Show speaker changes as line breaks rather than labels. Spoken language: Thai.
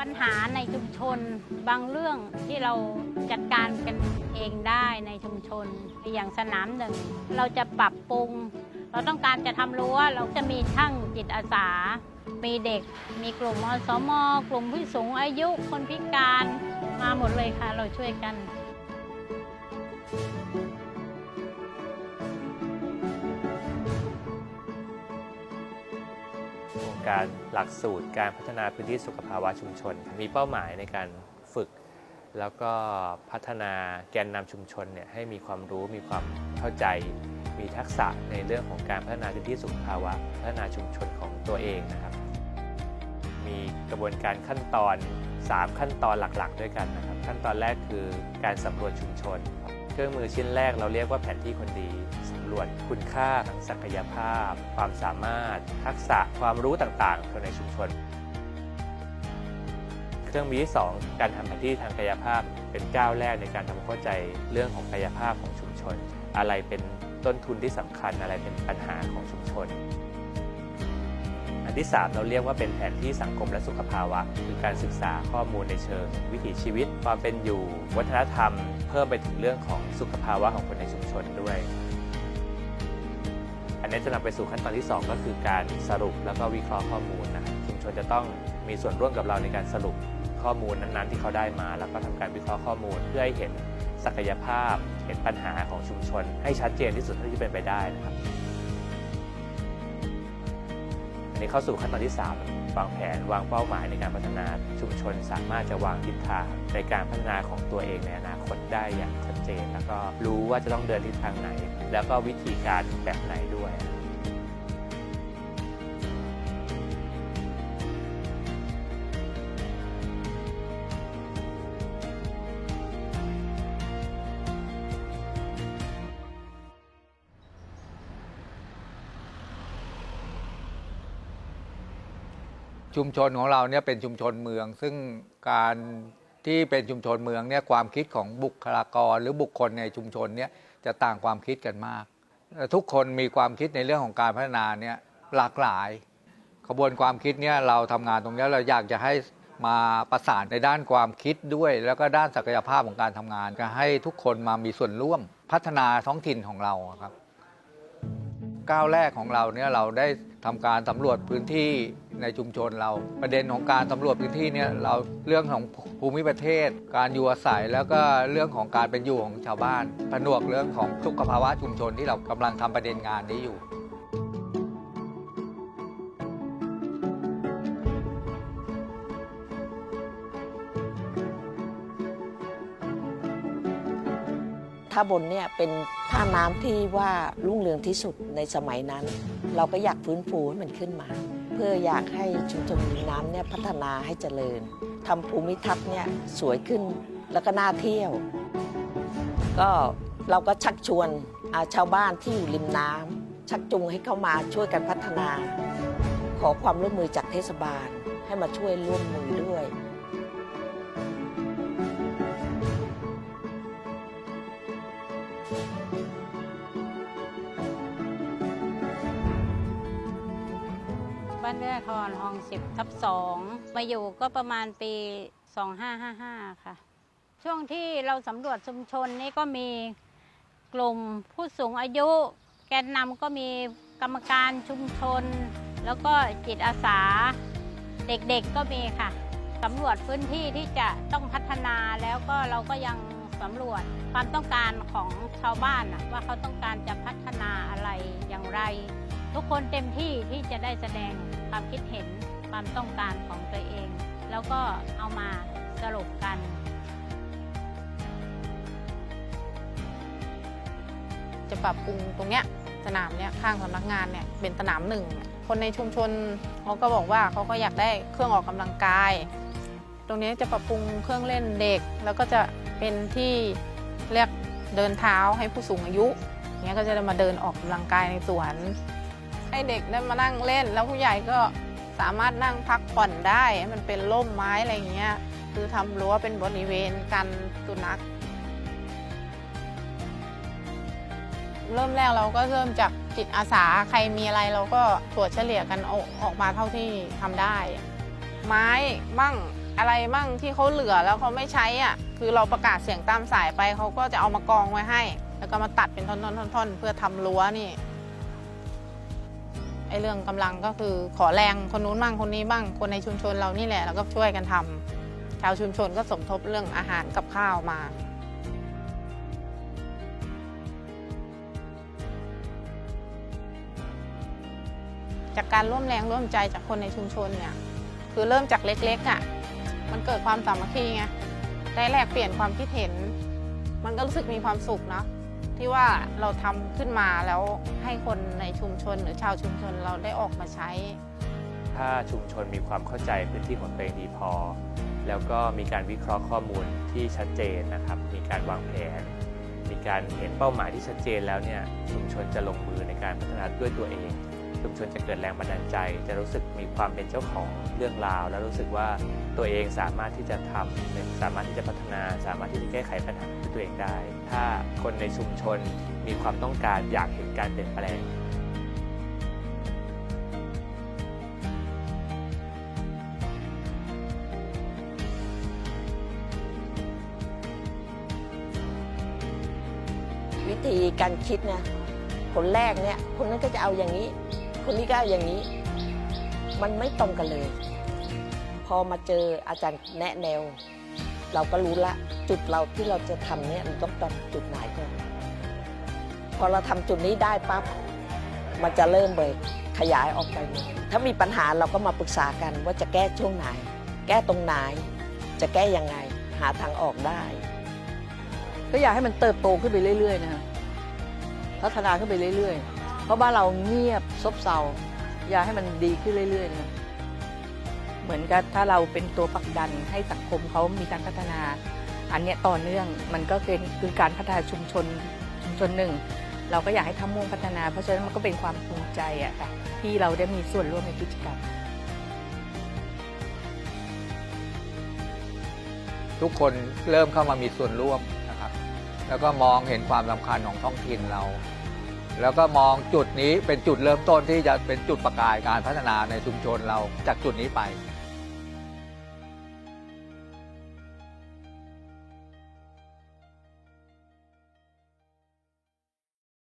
ปัญหาในชุมชน บางเรื่องที่เราจัดการกันเองได้ในชุมชนอย่างสนามหนึ่ง เราจะปรับปรุง เราต้องการจะทำรั้วเราจะมีช่างจิตอาสา มีเด็ก มีกลุ่มอสมกลุ่มผู้สูงอายุคนพิการมาหมดเลยค่ะ เราช่วยกัน
โค การหลักสูตรการพัฒนาพื้นที่สุขภาวะชุมชน มีเป้าหมายในการฝึก แล้วก็พัฒนาแกนนำชุมชนเนี่ยให้มีความรู้มีความเข้าใจ มีทักษะในเรื่องของการพัฒนาพื้นที่สุขภาวะ พัฒนาชุมชนของตัวเองนะครับ มีกระบวนการขั้นตอน 3 ขั้นตอนหลักๆ ด้วยกันนะครับ ขั้นตอนแรกคือการสำรวจชุมชน เครื่องมือชิ้นแรกเราเรียกว่าแผนที่คนดีำรวจคุณค่าทางศักยภาพ ความสามารถ ทักษะความรู้ต่างๆคนในชุมชน เครื่องมือที่ 2 การทำแผนที่ทางกายภาพ เป็นก้าวแรกในการทำความเข้าใจเรื่องของกายภาพของชุมชน อะไรเป็นต้นทุนที่สำคัญอะไรเป็นปัญหาของชุมชนอันที่ 3 เราเรียกว่าเป็นแผนที่สังคมและสุขภาวะ คือการศึกษาข้อมูลในเชิง วิถีชีวิต ความเป็นอยู่ วัฒนธรรม เพิ่มไปถึงเรื่องของสุขภาวะของคนในชุมชนด้วย นนี้จะนำไปสู่ขั้นตอนที่ 2 ก็คือการสรุปแล้วก็วิเคราะห์ข้อมูลนะครับชุมชนจะต้องมีส่วนร่วมกับเราในการสรุปข้อมูลนั้นๆ ที่เขาได้มา แล้วก็ทำการวิเคราะห์ข้อมูล เพื่อให้เห็นศักยภาพ เห็นปัญหาของชุมชน ให้ชัดเจนที่สุดเท่าที่จะเป็นไปได้นะครับอันนี้เข้าสู่ขั้นตอนที่ 3 วางแผนวางเป้าหมายในการพัฒนาชุมชนสามารถจะวางทิศทางในการพัฒนาของตัวเองในอนาคตได้อย่างชัด เจน แล้วก็รู้ว่าจะต้องเดินทิศทางไหน แล้วก็วิธีการแบบไหนด้วย
ชุมชนของเราเนี่ยเป็นชุมชนเมือง ซึ่งการ ที่เป็นชุมชนเมืองเนี่ยความคิดของบุคลากรหรือบุคคลในชุมชนเนี่ยจะต่างความคิดกันมาก ทุกคนมีความคิดในเรื่องของการพัฒนาเนี่ยหลากหลายขบวนความคิดเนี่ยเราทำงานตรงนี้เราอยากจะให้มาประสานในด้านความคิดด้วย แล้วก็ด้านศักยภาพของการทำงานก็ให้ทุกคนมามีส่วนร่วมพัฒนาท้องถิ่นของเราครับ ก้าวแรกของเราเนี่ยเราได้ทำการสำรวจพื้นที่ ในชุมชนเรา ประเด็นของการสำรวจพื้นที่เนี่ยเราเรื่องของภูมิประเทศ การอยู่อาศัยแล้วก็เรื่องของการเป็นอยู่ของชาวบ้านผนวกเรื่องของสุขภาวะชุมชนที่เรากำลังทำประเด็นงานนี้อยู่
ท่าบนเนี่ยเป็นท่าน้ำที่ว่ารุ่งเรืองที่สุดในสมัยนั้น เราก็อยากฟื้นฟูให้มันขึ้นมา พื่ออยากให้ชุมชนริมน้ำเนี่ยพัฒนาให้เจริญทำภูมิทัศน์เนี่ยสวยขึ้นแล้วก็น่าเที่ยว ก็เราก็ชักชวนชาวบ้านที่อยู่ริมน้ำชักจูงให้เข้ามาช่วยกันพัฒนา ขอความร่วมมือจากเทศบาลให้มาช่วยร่วมมือด้วย
บ้านเรือทอนห้องสิบทับสองมาอยู่ก็ประมาณปี 2555 ค่ะ ช่วงที่เราสำรวจชุมชนนี่ก็มีกลุ่มผู้สูงอายุ แกนนำก็มีกรรมการชุมชน แล้วก็จิตอาสา เด็กๆก็มีค่ะสำรวจพื้นที่ที่จะต้องพัฒนาแล้วก็เราก็ยังสำรวจความต้องการของชาวบ้านว่าเขาต้องการจะพัฒนาอะไรอย่างไร ทุกคนเต็มที่ที่จะได้แสดงความคิดเห็นความต้องการของตัวเอง แล้วก็เอามาสรุปกัน
จะปรับปรุงตรงเนี้ยสนามเนี้ยข้างสำนักงานเนี่ยเป็นสนามหนึ่ง คนในชุมชนเขาก็บอกว่าเขาก็อยากได้เครื่องออกกำลังกาย ตรงนี้จะปรับปรุงเครื่องเล่นเด็ก แล้วก็จะเป็นที่เรียกเดินเท้าให้ผู้สูงอายุเนี้ยก็จะมาเดินออกกำลังกายในสวน ให้เด็กได้มานั่งเล่น แล้วผู้ใหญ่ก็สามารถนั่งพักผ่อนได้ มันเป็นร่มไม้อะไรเงี้ย คือทำรั้วเป็นบริเวณกันสุนัข เริ่มแรกเราก็เริ่มจากจิตอาสาใครมีอะไรเราก็ตรวจเฉลี่ยกันเอาออกมาเท่าที่ทำได้ ไม้บ้างอะไรบ้างที่เขาเหลือแล้วเขาไม่ใช้อะคือเราประกาศเสียงตามสายไปเขาก็จะเอามากองไว้ให้ แล้วก็มาตัดเป็นท่อนๆๆๆเพื่อทำรั้วนี่ ไอเรื่องกำลังก็คือขอแรงคนนู้นบ้างคนนี้บ้างคนในชุมชนเรานี่แหละ แล้วก็ช่วยกันทำชาวชุมชนก็สมทบเรื่องอาหารกับข้าวมาจากการร่วมแรงร่วมใจจากคนในชุมชนเนี่ยคือเริ่มจากเล็กๆอะ่ะมันเกิดความสามัคคีไงได้แลกเปลี่ยนความคิดเห็น มันก็รู้สึกมีความสุขเนาะ ที่ว่าเราทำขึ้นมาแล้วให้คนในชุมชนหรือชาวชุมชนเราได้ออกมาใช้
ถ้าชุมชนมีความเข้าใจพื้นที่ของตัวเองดีพอ แล้วก็มีการวิเคราะห์ข้อมูลที่ชัดเจนนะครับ มีการวางแผน มีการเห็นเป้าหมายที่ชัดเจนแล้วเนี่ยชุมชนจะลงมือในการพัฒนาด้วยตัวเอง ชุมชนจะเกิดแรงบันดาลใจ จะรู้สึกมีความเป็นเจ้าของเรื่องราว และรู้สึกว่าตัวเองสามารถที่จะทำสามารถที่จะพัฒนา สามารถที่จะแก้ไขปัญหาด้ตัวเองได้ ถ้าคนในชุมชนมีความต้องการอยากเห็นการเปลี่ยนแปลง
วิธีการคิดนี่ยคนแรกเนี่ยคนนั้นก็จะเอาอย่างนี้ คนนี้ก็เอาอย่างนี้ มันไม่ตรงกันเลย พอมาเจออาจารย์แนะแนว เราก็รู้ละจุดเราที่เราจะทำเนี่ยเราต้องทำจุดไหนก่อนพอเราทำจุดนี้ได้ปั๊บมันจะเริ่มเบิกขยายออกไปถ้ามีปัญหาเราก็มาปรึกษากันว่าจะแก้ช่วงไหน แก้ตรงไหน จะแก้ยังไง หาทางออกได้
ก็อยากให้มันเติบโตขึ้นไปเรื่อยๆนะคะพัฒนาขึ้นไปเรื่อยๆ เพราะบ้านเราเงียบซบเซาอยากให้มันดีขึ้นเรื่อยๆนะ
เหมือนกับถ้าเราเป็นตัวผลักดันให้สังคมเขามีการพัฒนา อันเนี้ยต่อเนื่องมันก็เป็นคือการพัฒนาชุมชนชุมชนหนึ่ง เราก็อยากให้ทำมุ่งพัฒนา เพราะฉะนั้นมันก็เป็นความภูมิใจอะค่ะที่เราได้มีส่วนร่วมในกิจกรรม
ทุกคนเริ่มเข้ามามีส่วนร่วมนะครับ แล้วก็มองเห็นความสำคัญของท้องถิ่นเรา แล้วก็มองจุดนี้เป็นจุดเริ่มต้นที่จะเป็นจุดประกายการพัฒนาในชุมชนเราจากจุดนี้ไป